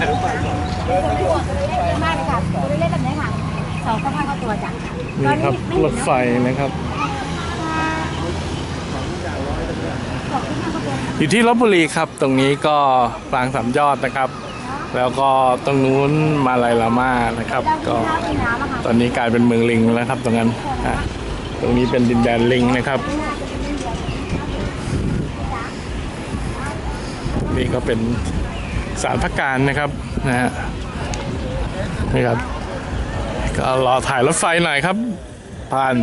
มากเลยค่ะตัวเล็กๆแบบนี้ค่ะสองก็พันกว่าตัวจ้ะนี่ครับรถไฟนะครับอยู่ที่ลบบุรีครับ ตรงนี้ก็ปรางสามยอดนะครับ แล้วก็ตรงนู้นมาลายลาม่านะครับ ก็ตอนนี้กลายเป็นเมืองลิงแล้วครับ ตรงนั้นตรงนี้เป็นดินแดนลิงนะครับ นี่ก็เป็น สารพักการนะครับนะฮะนี่ครับก็รอถ่ายรถไฟหน่อยครับ ผ่าน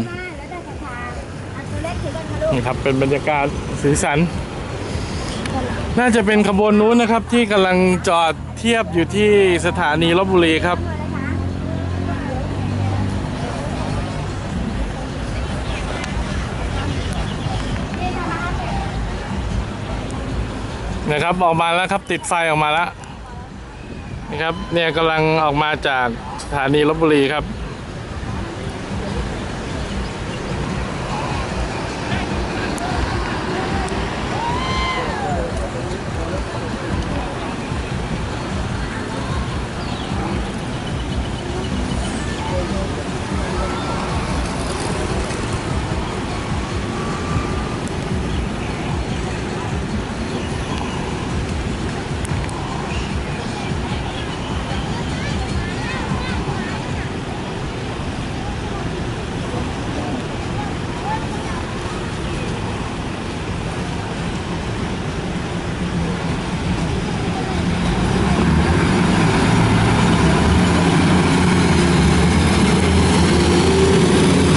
ตัวเล็กถือนนี่ครับเป็นบรรยากาศสีสัน น่าจะเป็นขบวนนู้นนะครับที่กำลังจอดเทียบอยู่ที่สถานีลบบุรีครับ นะครับออกมาแล้วครับติดไฟออกมาแล้วนะครับเนี่ยกำลังออกมาจากสถานีลบบุรีครับ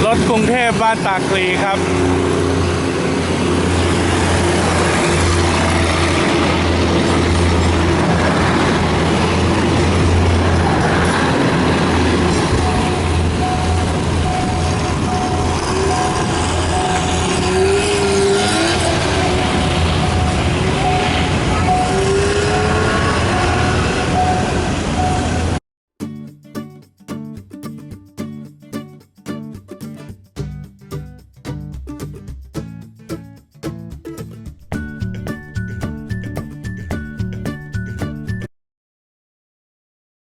ร ถกรุงเทพบ้านตาคลีครับ